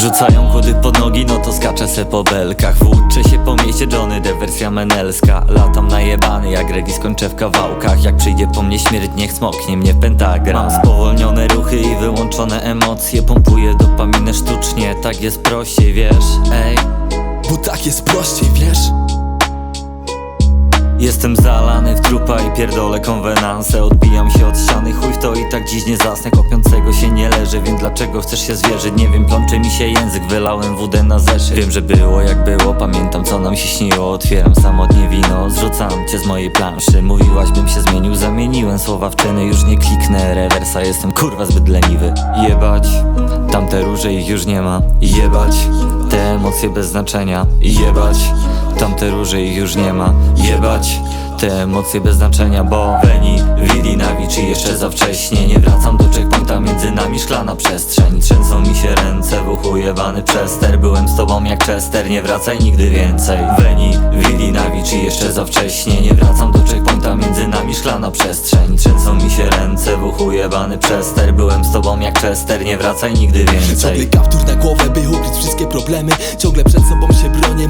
Rzucają kłody pod nogi, no to skaczę se po belkach. Włóczę się po mieście, Johnny D, wersja menelska. Latam najebany, jak Reddy skończę w kawałkach. Jak przyjdzie po mnie śmierć, niech smoknie mnie pentagram. Mam spowolnione ruchy i wyłączone emocje. Pompuję dopaminę sztucznie, tak jest prościej, wiesz? Ej, Bo tak jest prościej, wiesz? Jestem zalany w trupa i pierdolę konwenanse Odbijam się od ściany, chuj w to i tak dziś nie zasnę. Kopiącego się nie leży, więc dlaczego chcesz się zwierzyć? Nie wiem, plącze mi się język, wylałem wódę na zeszyt Wiem, że było jak było, pamiętam co nam się śniło. Otwieram samotnie wino, zrzucam cię z mojej planszy. Mówiłaś bym się zmienił, zamieniłem słowa w czyny. Już nie kliknę rewersa, jestem kurwa zbyt leniwy. Jebać, tamte róże ich już nie ma. Jebać, te emocje bez znaczenia. Jebać, tamte róże ich już nie ma. Jebać, te emocje bez znaczenia Bo Veni, Vidi, Navi czy jeszcze za wcześnie. Nie wracam do checkpointa, między nami szklana przestrzeń. Trzęsą mi się ręce, w uchu jebany przester. Byłem z tobą jak Chester, nie wracaj nigdy więcej. Veni, Vidi, Navi czy jeszcze za wcześnie. Nie wracam do checkpointa, między nami szklana przestrzeń. Trzęsą mi się ręce, w uchu jebany przester. Byłem z tobą jak Chester, nie wracaj nigdy Ciągle więcej. Kaptur na głowę, by ukryć wszystkie problemy. Ciągle przed sobą się bronię,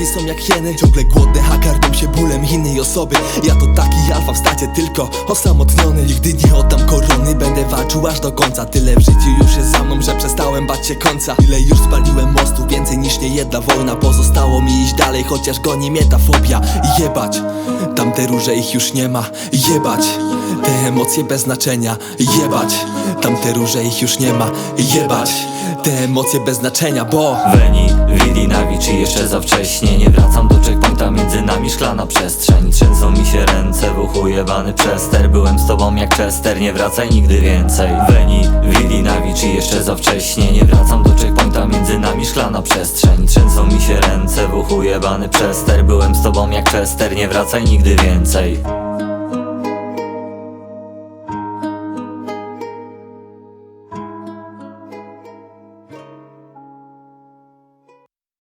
myśli są jak hieny. Ciągle głodny, a karmią się bólem innej osoby. Ja to taki alfa w tylko osamotniony. Nigdy nie oddam korony, będę walczył aż do końca. Tyle w życiu już jest za mną, że przestałem bać się końca. Ile już spaliłem mostu, więcej niż nie jedna wojna. Pozostało mi iść dalej, chociaż goni mnie ta fobia. Jebać, tamte róże ich już nie ma. Jebać, te emocje bez znaczenia. Jebać, tamte róże ich już nie ma. Jebać, te emocje bez znaczenia, bo Veni, Vidi, Navi czy jeszcze za wcześnie. Nie wracam do checkpointa, między nami szklana przestrzeń. Trzęsą mi się ręce, w uchu jebany przester. Byłem z tobą jak Chester, nie wracaj nigdy więcej. Veni, Vidi, Navi czy jeszcze za wcześnie. Nie wracam do checkpointa, między nami szklana przestrzeń. Trzęsą mi się ręce, w uchu jebany przester. Byłem z tobą jak Chester, nie wracaj nigdy więcej